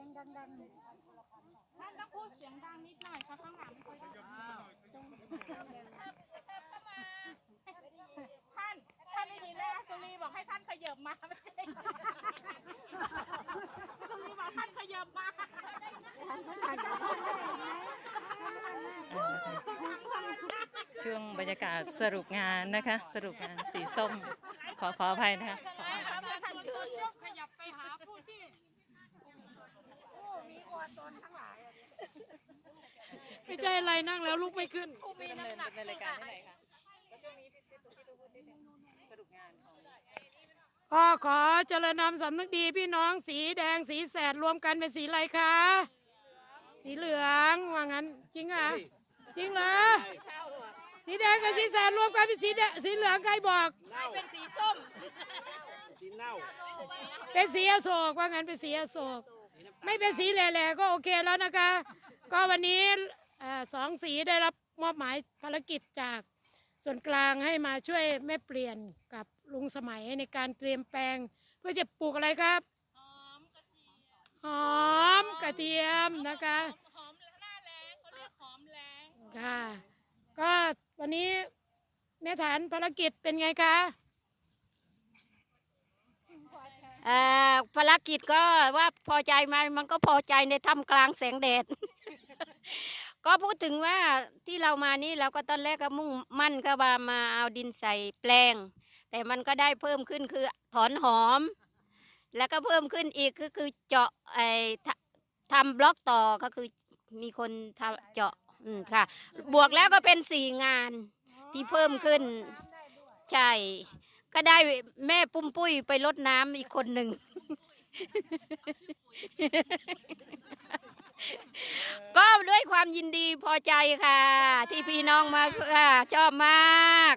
สียงดังท่านต้องพูดเสียงดังนิดหน่อยค่ะข้างหลังคอยได้ยินท่านท่านได้ยินไหมคะสุรีบอกให้ท่านขยับมาไม่ใช่สุรีบอกท่านขยับมาช่วงบรรยากาศสรุปงานนะคะ สรุปงานสีส้มขอขออภัยนะคะท่านเชิญยกขยับไปหาผู้ที่ ไม่ใช่อะไรนั่งแล้วลุกไม่ขึ้นดำเนินดำเนินรายการที่ไหนคะแล้วช่วงนี้พี่ตุ๊กพี่ตุ๊กพูดนิดนึงสรุปงานของก็ขอเจริญนำสำนึกดีพี่น้องสีแดงสีแสดรวมกันเป็นสีอะไรคะ สีเหลืองว่างั้นจริงเหรอะจริงเหรอสีแดงกับสีแสดรวมกันเป็นสีแดงสีเหลืองใครบอก เป็นสีส้มเป็นสีอโศกว่างั้นเป็นสีอโศก ไม่เป็นสีแหล่ๆก็โอเคแล้วนะคะ ก็วันนี้สองสีได้รับมอบหมายภารกิจจากส่วนกลางให้มาช่วยแม่เปลี่ยนกับลุงสมัยในการเตรียมแปลง เพื่อจะปลูกอะไรครับหอมกระเทียมนะคะหอมหน้าแรงเขาเรียกหอมแรงค่ะ ก็วันนี้แม่ฐานภารกิจเป็นไงคะ เอ่อ ภารกิจก็ว่าพอใจไหมามันก็พอใจในถ้ำกลางแสงแดด ก็พูดถึงว่าที่เรามานี่เราก็ตอนแรกก็มุ่งมั่นก็ว่ามาเอาดินใส่แปลง แต่มันก็ได้เพิ่มขึ้นคือถอนหอม แล้วก็เพิ่มขึ้นอีกก็คือเจาะไอ้ทำทำบล็อกต่อก็คือมีคนทำเจาะอืมค่ะ บวกแล้วก็เป็นสี่งานที่เพิ่มขึ้นใช่ ก็ได้แม่ปุ้มปุ้ยไปรดน้ำอีกคนหนึ่ง ก็ด้วยความยินดีพอใจค่ะ ที่พี่น้องมาค่ะชอบมาก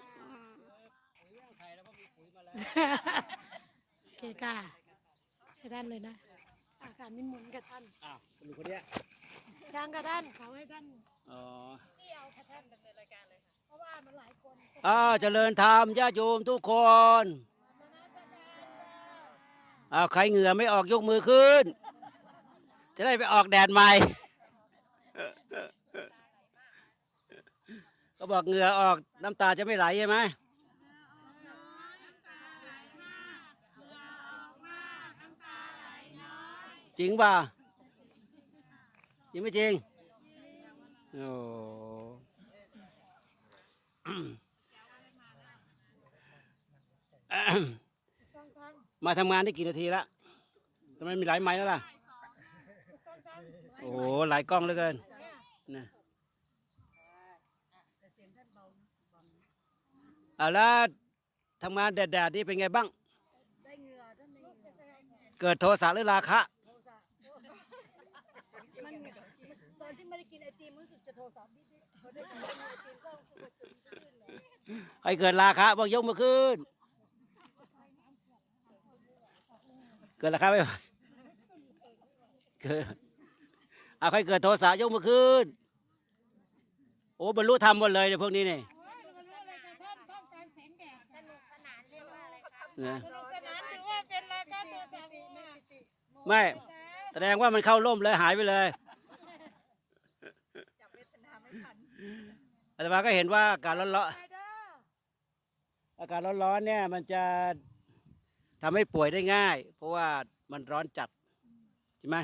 โอเคค่ะให้ท่านเลยนะอาการนิมนต์กับท่านอ้าวคนคนเนี้ยยังกับท่านเขาให้ท่านอ๋อที่เอากับท่าน ว่ามันหลายคนอ่าเจริญธรรมญาติโยมทุกคนอ้าวใครเหงื่อไม่ออกยกมือขึ้น จะได้ไปออกแดดใหม่ ก็บอกเหงื่อออกน้ำตาจะไม่ไหลใช่ไหมจริงป่ะจริงไม่จริงโอ้ มาทำงานได้กี่นาทีละทำไมมีหลายไม้แล้วล่ะ โอ้โหหลายกล้องเหลือเกินนะเอาแล้วทำงานแดดๆนี่เป็นไงบ้าง เกิดโทสะหรือราคะตอนที่ไม่ได้กินไอติมรู้สึกจะโทรศั พท์นิดๆพอได้กินไอติมก็ใครเกิดราคะบอกยกมือขึ้น เกิดราคะไหมเกิดเอาใครเกิดโทสะยกมือขึ้น โอ้บรรลุธรรมหมดเลยเนี่ยพวกนี้เนี่ยนะสนานถือว่าเป็นรายการตัวสามีมากไม่ แสดงว่ามันเข้าร่มเลยหายไปเลย อาตมาก็เห็นว่าอากาศร้อนๆอากาศร้อนๆเนี่ยมันจะทำให้ป่วยได้ง่าย เพราะว่ามันร้อนจัดใช่ไหม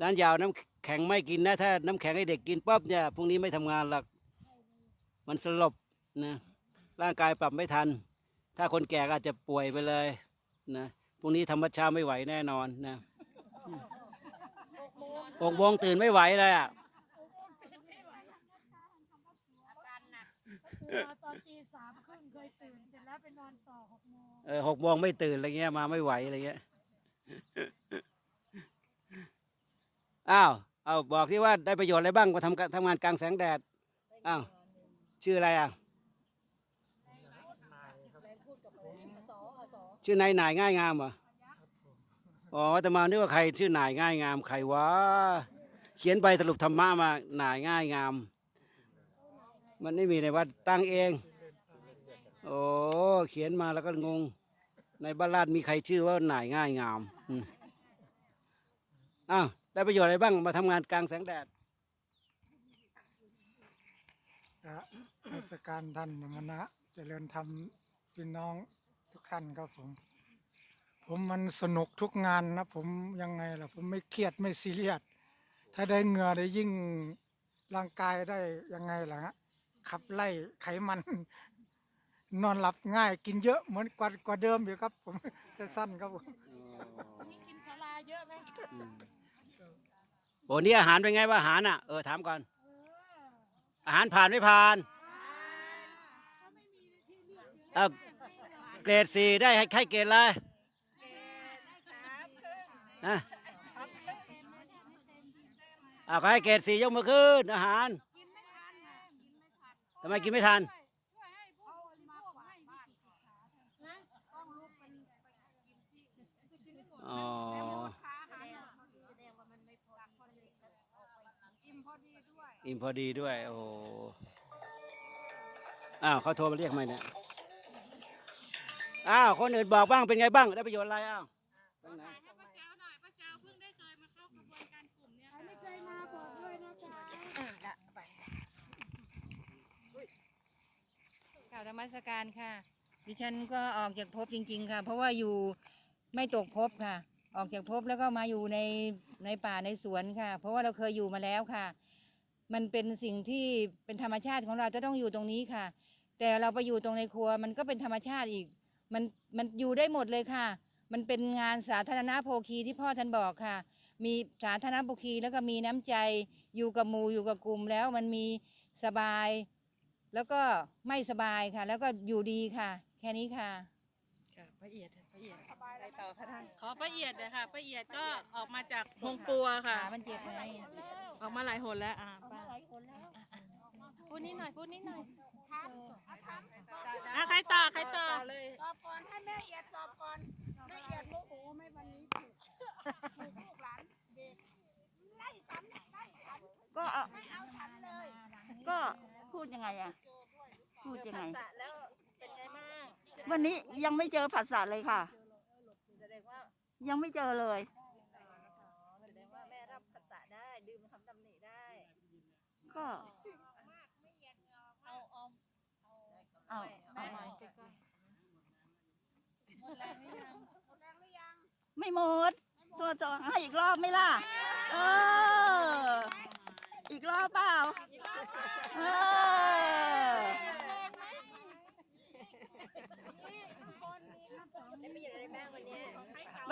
ด้านยาวน้ำแข็งไม่กินนะถ้าน้ำแข็งให้เด็กกินปั๊บเนี่ยพรุ่งนี้ไม่ทำงานหรอกมันสลบนะร่างกายปรับไม่ทัน ถ้าคนแก่ก็อาจจะป่วยไปเลยนะพรุ่งนี้ธรรมชาติไม่ไหวแน่นอนนะหกโมงตื่นไม่ไหวเลยอะ นมาตอนตีสามครึ่งเคยตื่นเสร็จแล้วไปนอนต่อหกโมงเออหกโมงไม่ตื่นอะไรเงี้ยมาไม่ไหวอะไรเงี้ยอ้าวเอาบอกที่ว่าได้ประโยชน์อะไรบ้างมาทำการทำงานกลางแสงแดดอ้าวชื่ออะไรอะชื่อนายหน่ายง่ายงามเหรออ๋อแต่มานึกว่าใครชื่อหน่ายง่ายงามใครวะเขียนใบสรุปธรรมะมาหน่ายง่ายงาม มันไม่มีในวัดตั้งเอง โอ้เขียนมาแล้วก็งง ในบ้านลาดมีใครชื่อว่าหน่ายง่ายงามอ้าวได้ประโยชน์อะไรบ้างมาทำงานกลางแสงแดดเทศกาลท่านมณะเจริญธรรมพี่น้องทุกท่านครับผม ผมมันสนุกทุกงานนะผมยังไงล่ะ ผมไม่เครียดไม่ซีเรียสถ้าได้เงื่อได้ยิ่งร่างกายได้ยังไงล่ะฮะ ขับไล่ไขมัน นอนหลับง่าย กินเยอะเหมือนกว่ากว่าเดิมอยู่ครับผมแต่สั้นครับผมนี่กินสาลาเยอะไหมโอ้นี่อาหารเป็นไงว่าอาหารอะเออถามก่อน อาหารผ่านไม่ผ่านเอาเกรดสี่ได้ให้ให้เกรดอะไรนะเอาก็ให้เกรดสี่ยกมือขึ้นอาหาร ทำไมกินไม่ทันอ๋ออิ่มพอดีด้วย โอ้อ้าวเขาโทรมาเรียกไหมเนี่ยอ้าวคนอื่นบอกบ้างเป็นไงบ้างได้ประโยชน์อะไรอ้าวทางไหน ป้าเจ้าหน่อยป้าเจ้าเพิ่งได้เคยมาเข้ากระบวนการกลุ่มเนี้ยค่ะ ไม่เคยมาบอกด้วยนะคะ กล่าว ธรรมสการค่ะ ดิฉันก็ออกจากภพจริง ๆ ค่ะ เพราะว่าอยู่ไม่ตกภพค่ะ ออกจากภพแล้วก็มาอยู่ในในป่าในสวนค่ะ เพราะว่าเราเคยอยู่มาแล้วค่ะ มันเป็นสิ่งที่เป็นธรรมชาติของเราจะต้องอยู่ตรงนี้ค่ะ แต่เราไปอยู่ตรงในครัวมันก็เป็นธรรมชาติอีก มันมันอยู่ได้หมดเลยค่ะ มันเป็นงานสาธารณโภคีที่พ่อท่านบอกค่ะ มีสาธารณโภคีแล้วก็มีน้ำใจอยู่กับหมูอยู่กับกลุ่มแล้วมันมีสบาย แล้วก็ไม่สบายค่ะ แล้วก็อยู่ดีค่ะ แค่นี้ค่ะป้าเอียดป้าเอียดขอป้าเอียดเลยค่ะป้าเอียดก็ออกมาจากพงปัวค่ะ ขามันเจ็บไงออกมาหลายหนแล้วอ่าป้าพูดนิดหน่อยพูดนิดหน่อยอะใครต่อใครต่อตอบก่อนให้แม่เอียดตอบก่อนแม่เอียดโมโหไหม่วันนี้ถูกถูกลูกหลานเด็กไล่ฉันไล่ฉันก็เอาไม่เอาฉันเลย ก็พูดยังไงอะ พูดยังไงแล้วเป็นไงบ้างวันนี้ยังไม่เจอผัสสะเลยค่ะยังไม่เจอเลยแสดงว่าแม่รับภาษาได้ดื่มคำตำหนิได้ก็เอาเอาไม่หมดตัวจองให้อีกรอบไหมล่ะ เออ อีกรอบเปล่า เออ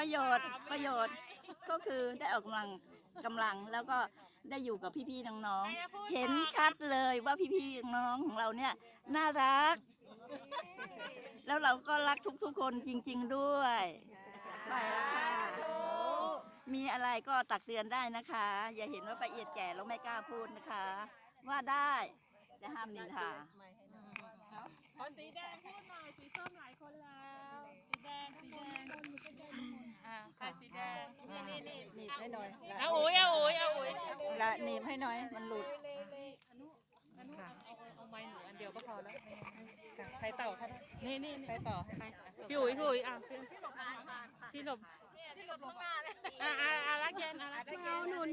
ประโยชน์ประโยชน์ก็คือได้ออกกำลังกำลังแล้วก็ได้อยู่กับพี่ๆน้องๆเห็นชัดเลยว่าพี่ๆน้องๆของเราเนี่ยน่ารัก แล้วเราก็รักทุกๆคนจริง ๆด้วยไปแล้วค่ะมีอะไรก็ตักเตือนได้นะคะ อย่าเห็นว่าละเอียดแก่แล้วไม่กล้าพูดนะคะ ว่าได้แต่ห้ามนินทาขอสีแดงพูดหน่อยสีส้มหลายคนแล้วสีแดงสีแดง อ่าใครสีแดงนี่นี่นี่หนีบให้หน่อยเอาอุ๋ยเอาอุ๋ยเอาอุ๋ยละหนีบให้หน่อย มันหลุดค่ะเอาไม้หนูอันเดียวก็พอแล้วค่ะใครต่อคะนี่นี่ใครต่อพี่อุ๋ยพี่อุ๋ยอะพี่หลบพี่หลบอ่าอ่าอ่ารักเย็นอ่ารักเย็นเอาหนุน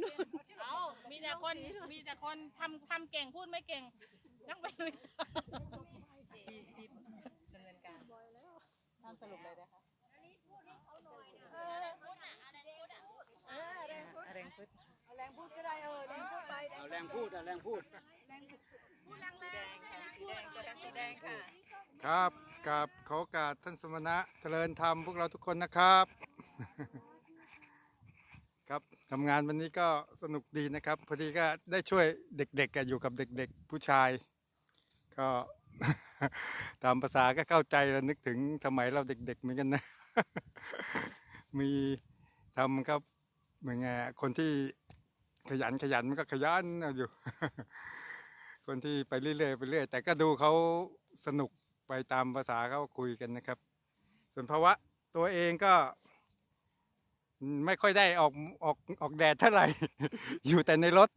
เอามีแต่คนมีแต่คนทำทำเก่งพูดไม่เก่งต้องไปลุยที่ที่ดำเนินการท่านสรุปเลยนะคะแรงพุทธ เอา แรงพูดเอาแรงพูดสีแดงค่ะสีแดงตัวแดงสีแดงค่ะครับกับขอโอกาสท่านสมณะเจริญธรรมพวกเราทุกคนนะครับ ครับทำงานวันนี้ก็สนุกดีนะครับพอดีก็ได้ช่วยเด็กๆอะอยู่กับเด็ก ๆ ผู้ชาย ก็ ตามภาษาก็เข้าใจแล้วนึกถึงสมัยเราเด็ก ๆ เหมือนกันนะ มีทำครับเหมือนไงอะคนที่ ขยันขยันมันก็ขยันอาอยู่ คนที่ไปเรื่อยๆไปเรื่อยแต่ก็ดูเขาสนุกไปตามภาษาเขาคุยกันนะครับ ส่วนภาวะตัวเองก็ ไม่ค่อยได้ออกออกออกแดดเท่าไหร่ อยู่แต่ในรถ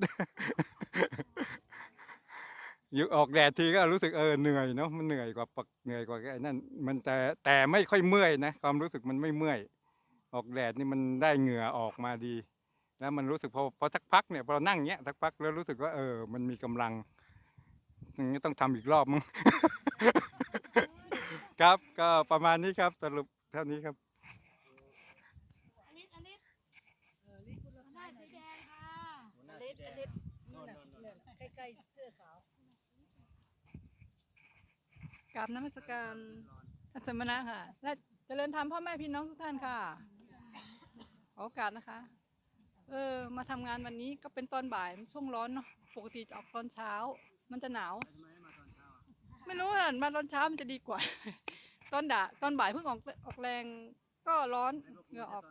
อยู่ออกแดดทีก็รู้สึกเออเหนื่อยเนาะมันเหนื่อยกว่าปกเหนื่อยกว่าไอ้นั่นมันแต่แต่ไม่ค่อยเมื่อยนะความรู้สึกมันไม่เมื่อย ออกแดดนี่มันได้เหงื่อออกมาดี แล้วมันรู้สึกพอพอสักพักเนี่ยพอเรานั่งเงี้ยสักพักแล้วรู้สึกว่าเออ มันมีกำลังอย่างนี้ต้องทำอีกรอบมั้งครับ ก็ประมาณนี้ครับสรุปเท่านี้ครับอันนี้อันนี้ได้สีแดงค่ะกราบนมัสการท่านสมณะค่ะ และเจริญธรรมพ่อแม่พี่น้องทุกท่านค่ะ ขอโอกาสนะคะ เออ มาทำงานวันนี้ก็เป็นตอนบ่ายช่วงร้อนเนาะปกติจะออกตอนเช้า มันจะหนาว ไม่รู้อะมาตอนเช้ามันจะดีกว่า ตอนด่าตอนบ่ายเพิ่งออกออกแรงก็ร้อนเหงื่อออก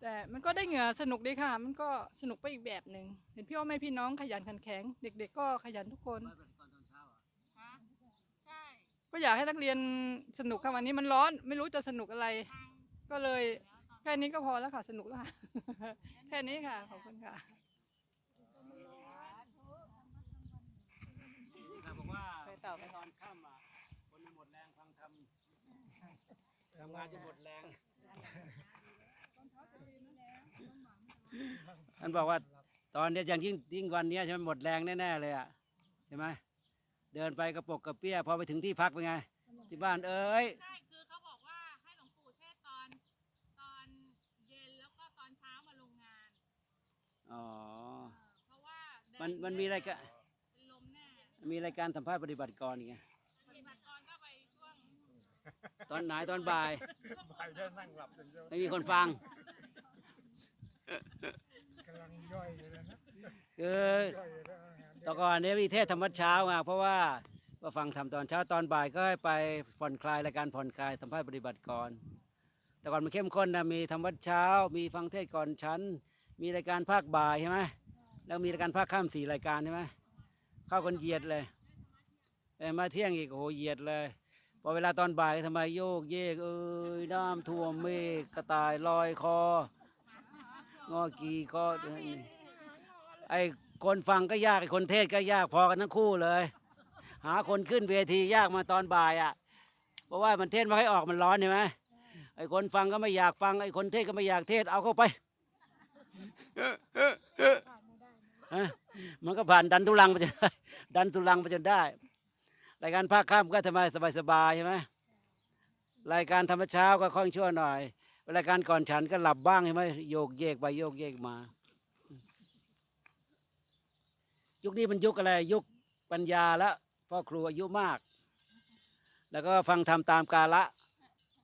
แต่มันก็ได้เหงื่อสนุกดีค่ะ มันก็สนุกไปอีกแบบหนึ่งเห็นพี่ว่าแม่พี่น้องขยันขันแข็ง เด็ก ๆ ก็ขยันทุกคน ก็อยากให้นักเรียนสนุกค่ะวันนี้มันร้อน ไม่รู้จะสนุกอะไร ก็เลยแค่นี้ก็พอแล้วค่ะ สนุกแล้วค่ะแค่นี้ค่ะ ขอบคุณค่ะบอกว่าไปต่อไปตอนค่ำอะคนมันหมดแรงฟังทำทำงานจนหมดแรงท่านบอกว่าตอนเนี้ยยังยิ่งยิ่งวันเนี้ยใช่ไหมหมดแรงแน่ๆเลยอะใช่ไหม เดินไปกระปกกระเปี้ยพอไปถึงที่พักเป็นไง ที่บ้านเอ้ยใช่คือเขาบอกว่าให้หลวงปู่เทศน์ตอนตอนเย็นแล้วก็ตอนเช้ามาลงงานอ๋อเพราะว่าแดดมันมันมีอะไรายกันเป็นลมแน่มีรายการสัมภาษณ์ปฏิบัติกรอีกไงปฏิบัติกรก็ไปช่วงตอนไหนตอนบ่ายบ่ายได้นั่งหลับอย่างเดียว ไม่มีคนฟังกำลังย่อยเลยนะคือแตอนก่อนเนี่ยมีเทศธรรมวัดเช้าไงเพราะว่าว่าฟังทำตอนเช้าตอนบ่ายก็ให้ไปผ่อนคลายรายการผ่อนคลายสัมภาษณ์ปฏิบัติกรแต่ก่อนมันเข้มข้นนะมีธรรมวัดเช้า มีฟังเทศก่อนชั้น มีรายการภาคบ่ายใช่ไหมแล้วมีรายการภาคค่ำสี่รายการใช่ไหมเข้ากันเหยียดเลยเอ้ยมาเที่ยงอีกโอ้โหเหยียดเลยพอเวลาตอนบ่ายทำไมโยกเยกเอ้ยน้ำท่วมเมฆกระต่ายลอยคอ งอกีก็ไอ้คนฟังก็ยากไอ้คนเทศก็ยากพอกันทั้งคู่เลย หาคนขึ้นเวทียากมาตอนบ่ายอะ เพราะว่ามันเทศไม่ให้ออกมันร้อนใช่ไหมไอ้คนฟังก็ไม่อยากฟังไอ้คนเทศก็ไม่อยากเทศเอาเข้าไปมันก็ผ่านดันทุลังไปจนได้ดันทุลังไปจนได้ รายการภาคค่ำก็ทำไมสบายๆใช่ไหมรายการธรรมเช้าก็ค่อยชั่วหน่อย ราการก่อนฉันก็หลับบ้างใช่ไหมโยกเยกไปโยกเยกมา ยุคนี้มันยุคอะไร ยุคปัญญาละพ่อครูอายุมาก แล้วก็ฟังทำตามกาละ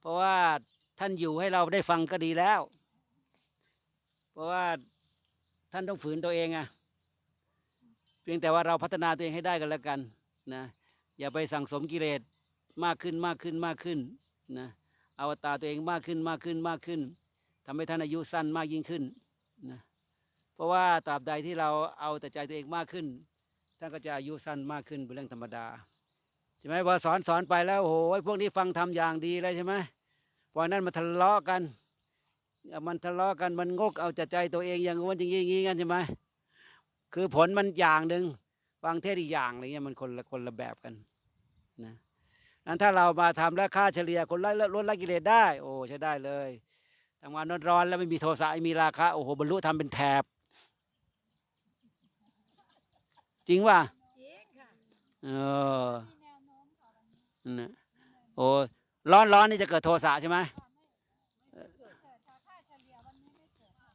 เพราะว่าท่านอยู่ให้เราได้ฟังก็ดีแล้ว เพราะว่าท่านต้องฝืนตัวเองอะเพียงแต่ว่าเราพัฒนาตัวเองให้ได้กันแล้วกันนะอย่าไปสั่งสมกิเลสมากขึ้นมากขึ้นมากขึ้นนะ อาตารตัวเองมากขึ้นมากขึ้นมากขึ้นทำให้ท่านอายุสั้นมากยิ่งขึ้นนะเพราะว่าตราบใดที่เราเอาแต่ใจตัวเองมากขึ้น ท่านก็จะอายุสั้นมากขึ้นเป็นเรื่องธรรมดาใช่ไหมพอสอนสอนไปแล้วโอ้โหพวกนี้ฟังทำอย่างดีเลยใช่ไหมพอนั้นมาทะเลาะกัน มันทะเลาะกันมันงกเอาแต่ใจตัวเองอย่างงู้นอย่างนี้อย่างนี้กันใช่ไหมคือผลมันอย่างหนึ่งฟังเทศอีกอย่างอะไรเงี้ยมันคนละคนละแบบกันนะ นั้นถ้าเรามาทำแล้วค่าเฉลี่ยคนละลดละกิเลสได้ โอ้ใช้ได้เลยทำงานร้อนๆแล้วไม่มีโทสะไม่มีราคะโอ้โหบรรลุทำเป็นแถบ จริงป่ะเออนะโอ้ร้อนร้อนนี่จะเกิดโทสะใช่ไหม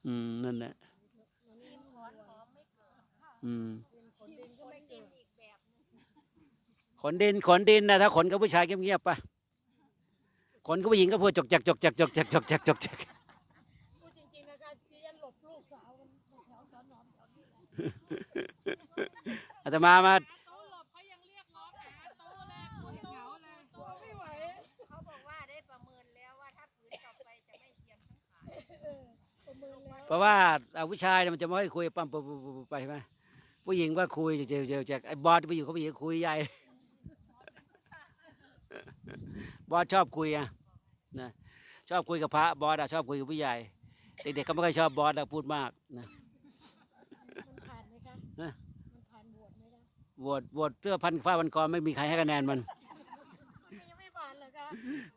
อืมนั่นแหละอืม ขนดินขนดินนะถ้าขนกับผู้ชายเงียบๆไปขนกับผู้หญิงก็พูดจกจักจกจักจกจักจกจักจกจักพูดจริงๆนะคะเจียนหลบลูกสาวกันแถวสอนอมแถวนี้อาตมามาตู้หลบเขายังเรียกร้องหาตู้เลยคุณตู้เลยตู้ไม่ไหวเขาบอกว่าได้ประเมินแล้วว่าถ้าฝืนต่อไปจะไม่เทียมทั้งขายเพราะว่าเอาผู้ชายเนี่ยมันจะไม่ค่อยคุยปั๊มปุ๊บปุ๊บปุ๊บไปใช่ไหมผู้หญิงว่าคุยเจอเจอเจอไอ้บอสไปอยู่เขาไปอยู่คุยใหญ่ บอสชอบคุยอะนะชอบคุยกับพระบอสอะชอบคุยกับผู้ใหญ่เด็กๆเขาไม่ค่อยชอบบอสอะพูดมากนะมันผ่านไหมคะฮะมันผ่านบวชไหมคะโหวตโหวตเสื้อพันฟ้าพันคอไม่มีใครให้คะแนนมันยังไม่ผ่านเลยคะ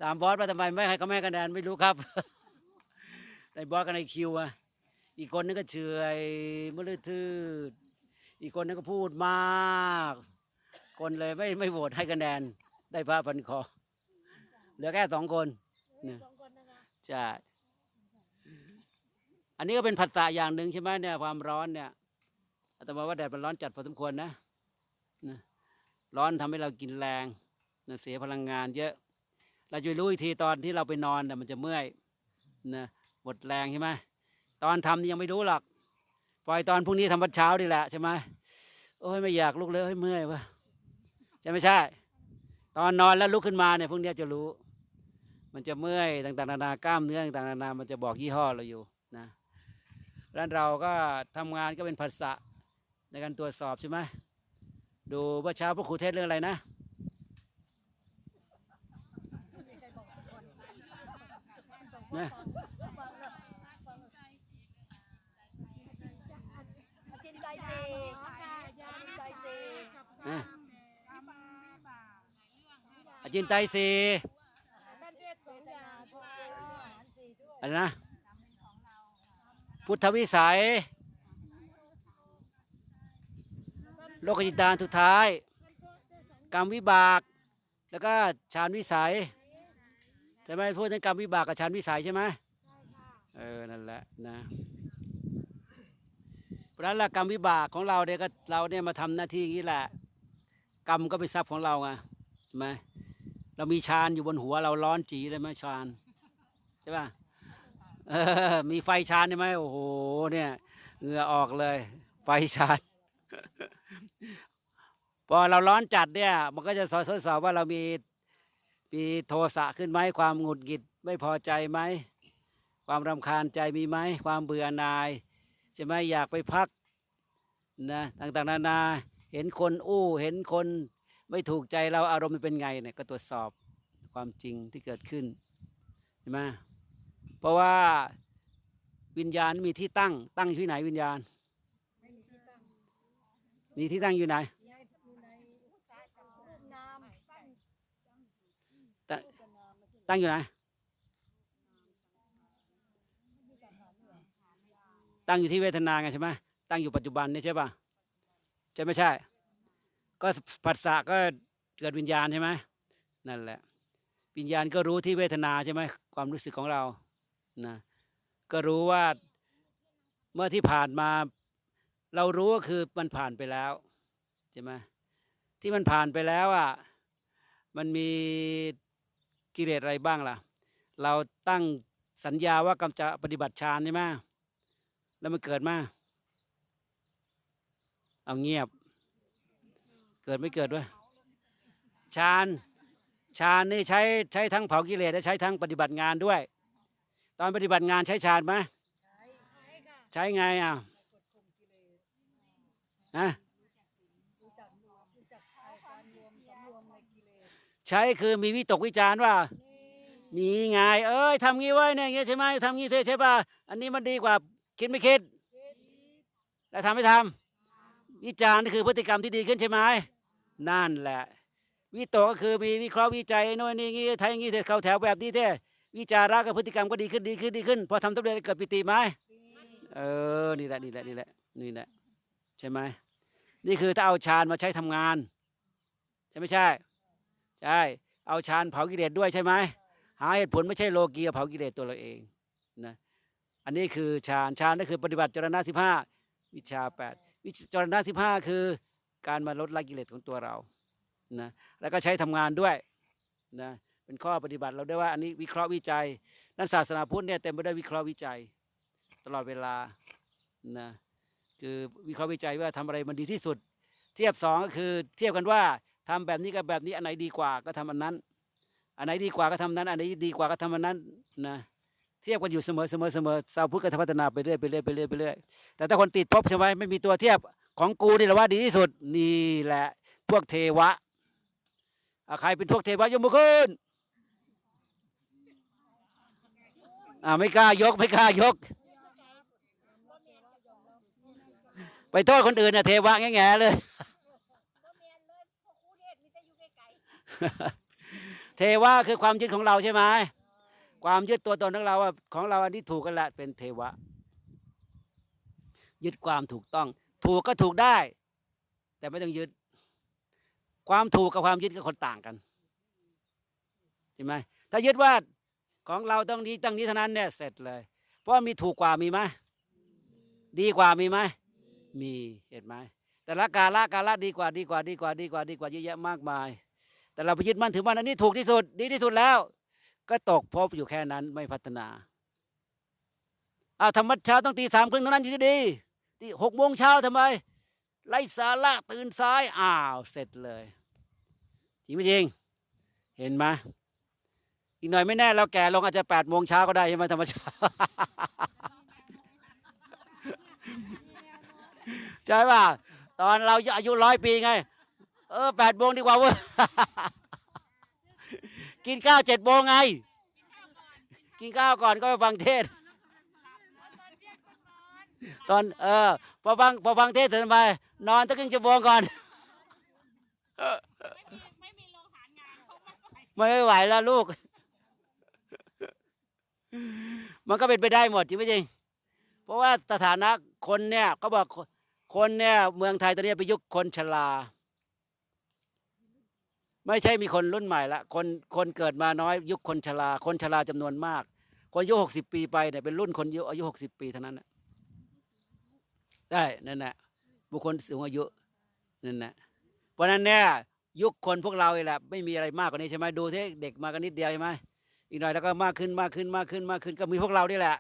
ถามบอสว่าทำไมไม่ให้เขาไม่ให้คะแนนไม่รู้ครับในบอสกับในคิวอะอีกคนนึงก็เฉอยมือลือทืดอีกคนนึงก็พูดมาก คนเลยไม่ไม่โหวตให้คะแนน ได้ผ้าพันคอเหลือแค่สองคนเนี่ยใช่อันนี้ก็เป็นผัสสะอย่างหนึ่งใช่ไหมเนี่ยความร้อนเนี่ยอาตมาว่าแดดมันร้อนจัดพอสมควรนะนะร้อนทำให้เรากินแรงนะเสียพลังงานเยอะ เราจะรู้อีกทีตอนที่เราไปนอนน่ะมันจะเมื่อยนะหมดแรงใช่ไหมตอนทำนี่ยังไม่รู้หรอกปล่อยตอนพรุ่งนี้ทำวัดเช้าดีแหละใช่ไหมโอ้ยไม่อยากลุกเลยเฮ้ยเมื่อยวะใช่ไม่ใช่ ตอนนอนแล้วลุกขึ้นมาเนี่ยพวกเนี้ยจะรู้ มันจะเมื่อยต่างๆนานากล้ามเนื้อต่างๆนานามันจะบอกยี่ห้อเราอยู่นะแล้วเราก็ทำงานก็เป็นภาษะในการตรวจสอบใช่ไหมดูว่าเช้าพระครูเทศเรื่องอะไรนะนะนะ อาจินไตสีอะไรนะ พุทธวิสัย โลกจิตานสุดท้าย กรรมวิบาก แล้วก็ฌานวิสัยใช่ไหมพูดถึงกรรมวิบากกับฌานวิสัยใช่ไหมเออ นั่นแหละนะเพราะนั้นละกรรมวิบากของเราเนี่ยก็เราเนี่ยมาทำหน้าที่อย่างนี้แหละ กรรมก็เป็นทรัพย์ของเราไงใช่ไหม เรามีฌานอยู่บนหัวเราร้อนจีเลยไหมฌานใช่ป่ะเออมีไฟฌานใช่ไหมโอ้โหเนี่ยเหงื่อออกเลย ไฟฌานพอเราร้อนจัดเนี่ย มันก็จะสอดสอบว่าเรามีมีโทสะขึ้นไหมความหงุดหงิดไม่พอใจไหมความรำคาญใจมีไหมความเบื่อหน่ายใช่ไหมอยากไปพักนะต่างๆนานา เห็นคนอู้เห็นคน ไม่ถูกใจเราอารมณ์มันเป็นไงเนี่ยก็ตรวจสอบความจริงที่เกิดขึ้นใช่ไหมเพราะว่าวิญญาณมีที่ตั้ง ตั้งอยู่ที่ไหนวิญญาณ มีที่ตั้งอยู่ไหนตั้งตั้งอยู่ไหน ตั้งอยู่ที่เวทนาไงใช่ไหมตั้งอยู่ปัจจุบันนี่ใช่ป่ะใช่ไม่ใช่ ก็ผัสสะก็เกิดวิญญาณใช่ไหมนั่นแหละ วิญญาณก็รู้ที่เวทนาใช่ไหมความรู้สึกของเรานะก็รู้ว่าเมื่อที่ผ่านมา เรารู้ก็คือมันผ่านไปแล้วใช่ไหมที่มันผ่านไปแล้วอะมันมีกิเลสอะไรบ้างล่ะ เราตั้งสัญญาว่ากำจะปฏิบัติฌานใช่ไหมแล้วมันเกิดมา เอาเงียบ เกิดไม่เกิดด้วยฌานฌานนี่ใช้ใช้ทั้งเผากิเลสและใช้ทั้งปฏิบัติงานด้วย ตอนปฏิบัติงานใช้ฌานไหมใช้ไงอะฮะใช้คือมีวิตกวิจารณ์ว่า มีไง เอ้ยทำงี้ไว้เนี่ยงเงี้ยใช่ไหมทำงี้เท่ใช่ป่ะอันนี้มันดีกว่าคิดไม่คิด แล้วทำไม่ทำวิจารณ์นี่คือพฤติกรรมที่ดีขึ้นใช่ไหม นั่นแหละ วิโตกก็คือมีวิเคราะห์วิจัยโน่นนี่งี้ไทยงี้เถอะเข้าแถวแบบนี้เท่วิจาระกับพฤติกรรมก็ดีขึ้นดีขึ้นดีขึ้นพอทำสำเร็จเกิดปิติไหมเออนี่แหละนี่แหละนี่แหละนี่แหละใช่ไหมนี่คือถ้าเอาฌานมาใช้ทำงาน ใช่ไม่ใช่ใช่เอาฌานเผากิเลสด้วยใช่ไหมหาเหตุผลไม่ใช่โลกีเผากิเลสตัวเราเองนะอันนี้คือฌานฌานนั่นคือปฏิบัติจรณะสิบห้าวิชาแปดวิจรณะสิบห้าคือ การมาลดละกิเลสของตัวเรานะแล้วก็ใช้ทำงานด้วยนะเป็นข้อปฏิบัติเราได้ว่าอันนี้วิเคราะห์วิจัย นั้นศาสนาพุทธเนี่ยเต็มไปด้วยวิเคราะห์วิจัย ตลอดเวลานะคือวิเคราะห์วิจัยว่าทำอะไรมันดีที่สุด เทียบสองก็คือเทียบกันว่าทำแบบนี้กับแบบนี้อันไหนดีกว่าก็ทำอันนั้น อันไหนดีกว่าก็ทำนั้น อันไหนดีกว่าก็ทำอันนั้นนะเทียบกันอยู่เสมอเสมอเสมอชาวพุทธก็พัฒนาไปเรื่อยไปเรื่อยไปเรื่อยไปเรื่อยแต่ถ้าคนติดภพใช่ไหมไม่มีตัวเทียบ ของกูนี่แหละว่าดีที่สุด นี่แหละ พวกเทวะใครเป็นพวกเทวะยกมือขึ้นอ่าไม่กล้ายกไม่กล้ายก ไปโทษคนอื่นนะเทวะแง่ๆเลย เทวะคือความยึดของเราใช่ไหมความยึดตัวตนของเราว่าของเราอันที่ถูกกันแหละเป็นเทวะ ยึดความถูกต้อง ถูกก็ถูกได้ แต่ไม่ต้องยึด ความถูกกับความยึดก็คนต่างกันใช่ไหมถ้ายึดว่าของเราต้องนี้ต้องนี้เท่านั้นเนี่ยเสร็จเลย เพราะมีถูกกว่ามีไหมดีกว่ามีไหมมีเห็นไหมแต่ละกาละกาละดีกว่าดีกว่าดีกว่าดีกว่าดีกว่าเยอะแยะมากมาย แต่เราไปยึดมั่นถือมั่นอันนี้ถูกที่สุด ดีที่สุดแล้ว ก็ตกภพอยู่แค่นั้นไม่พัฒนาอ้าวธรรมชาติต้องตีสามครึ่งเท่านั้นอยู่ดี ตีหกโมงเช้าทำไมไร้สาระตื่นสาย อ้าว เสร็จเลย จริงไม่จริง เห็นไหมอีกหน่อยไม่แน่เราแก่ลงอาจจะแปดโมงเช้าก็ได้ใช่ไหมธรรมชาติใช่ป่ะตอนเราอายุร้อยปีไง เออแปดโมงดีกว่าเว้ยกินข้าวเจ็ดโมงไง กินข้าวก่อนก็ไปฟังเทศ ตอนเออพอฟังพอฟังเทศเสร็จไมนอนตั้งครึ่งชั่วโมงก่อน ไม่มีโลหางานเขาไม่ไหวไม่ไหวแล้วลูก มันก็เป็นไปได้หมดจริงไหมจริง เพราะว่าสถานะคนเนี่ยเขาบอกคนเนี่ยเมืองไทยตอนนี้เป็นยุคคนชรา ไม่ใช่มีคนรุ่นใหม่ละ คนคนเกิดมาน้อยยุคคนชรา คนชราจำนวนมาก คนอายุหกสิบปีไปเนี่ยเป็นรุ่นคนอายุหกสิบปีเท่านั้นนะ ได้นั่นแหละบุคคลสูงอายุนั่นแหละเพราะนั้นเนี่ยยุคคนพวกเราแหละไม่มีอะไรมากกว่านี้ใช่ไหมดูที่เด็กมากันนิดเดียวใช่ไหมอีกหน่อยแล้วก็มากขึ้นมากขึ้นมากขึ้นมากขึ้นก็มีพวกเรานี่แหละ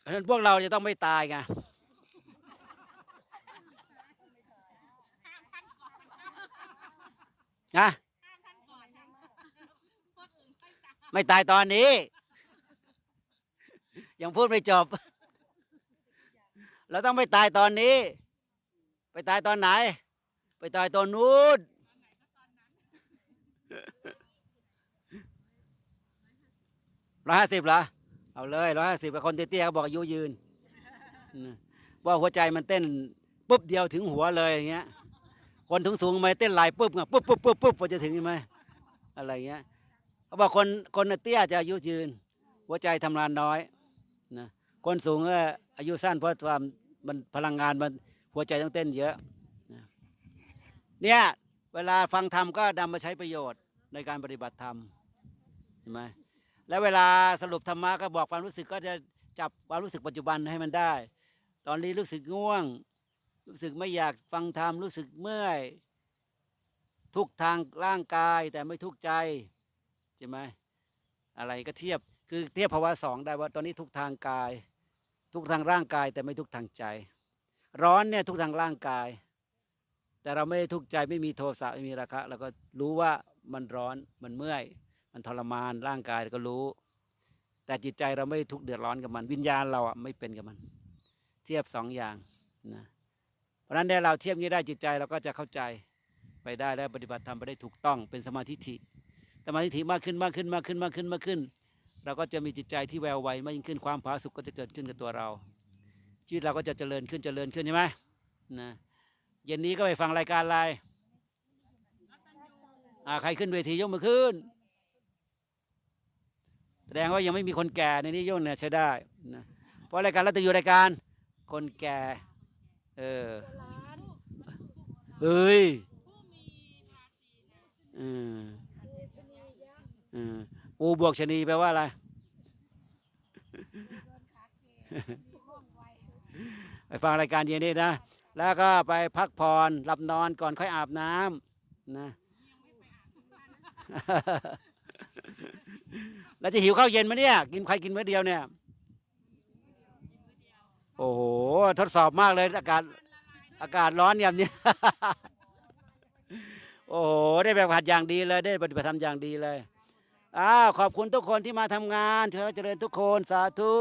เพราะฉะนั้นพวกเราจะต้องไม่ตายไงนะไม่ตายตอนนี้ ยังพูดไม่จบ เราต้องไม่ตายตอนนี้ ไปตายตอนไหน ไปตายตอนนู้นร้อยห้าสิบเหรอ เอาเลยร้อยห้าสิบคนเตี้ยๆเขาบอกอายุยืนว่าหัวใจมันเต้นปุ๊บเดียวถึงหัวเลยอย่างเงี้ย คนถึงสูงๆมเต้นไหลายปุ๊บไงปุ๊บปุ๊บปุ๊บปุ๊บพอจะถึงไหมอะไรเงี้ยเขาบอกคนคนเตี้ยจะอายุยืน หัวใจทำงานน้อยนะคนสูงก็อายุสั้นเพราะความ มันพลังงานมันหัวใจต้องเต้นเยอะนะเนี่ยเวลาฟังธรรมก็นำมาใช้ประโยชน์ในการปฏิบัติธรรมเห็นไหมแล้วเวลาสรุปธรรมะก็บอกความรู้สึกก็จะจับความรู้สึกปัจจุบันให้มันได้ ตอนนี้รู้สึกง่วง รู้สึกไม่อยากฟังธรรมรู้สึกเมื่อยทุกทางร่างกายแต่ไม่ทุกใจใช่ไหมอะไรก็เทียบคือเทียบภาวะสองได้ว่าตอนนี้ทุกทางกาย ทุกทางร่างกายแต่ไม่ทุกทางใจ ร้อนเนี่ยทุกทางร่างกาย แต่เราไม่ได้ทุกใจไม่มีโทสะไม่มีราคะเราก็รู้ว่ามันร้อนมันเมื่อย มันทรมานร่างกายก็รู้ แต่จิตใจเราไม่ทุกเดือดร้อนกับมัน วิญญาณเราอะไม่เป็นกับมัน เทียบสองอย่างนะเพราะนั้นเนี่ยเราเทียบนี้ได้จิตใจเราก็จะเข้าใจไปได้และปฏิบัติธรรมไปได้ถูกต้องเป็นสมาธิิสมาธิฐิมากขึ้นมากขึ้นมากขึ้นมากขึ้นมากขึ้น เราก็จะมีจิตใจที่แววไวมากยิ่งขึ้นความผาสุกก็จะเกิดขึ้นกับตัวเรา ชีวิตเราก็จะเจริญขึ้นเจริญขึ้นใช่ไหมนะเย็นนี้ก็ไปฟังรายการอะไรอ่าใครขึ้นเวทียกมือขึ้น แสดงว่ายังไม่มีคนแก่ในนี้ยกเนี่ยใช้ได้นะเพราะรายการเราจะอยู่รายการ คนแก่เออเฮ้ยอืมอืม ปูบวกชนีแปลว่าอะไรไปฟังรายการเย็นนี้นะ แล้วก็ไปพักผ่อนหลับนอนก่อนค่อยอาบน้ำนะ แล้วจะหิวข้าวเย็นไหมเนี่ย กินใครกินมื้อเดียวเนี่ย โอ้โห ทดสอบมากเลยอากาศอากาศร้อนอย่างนี้โอ้โห ได้แบบผัดอย่างดีเลย ได้ปฏิบัติธรรมอย่างดีเลย อ้าวขอบคุณทุกคนที่มาทำงานเธอเจริญทุกคนสาธุ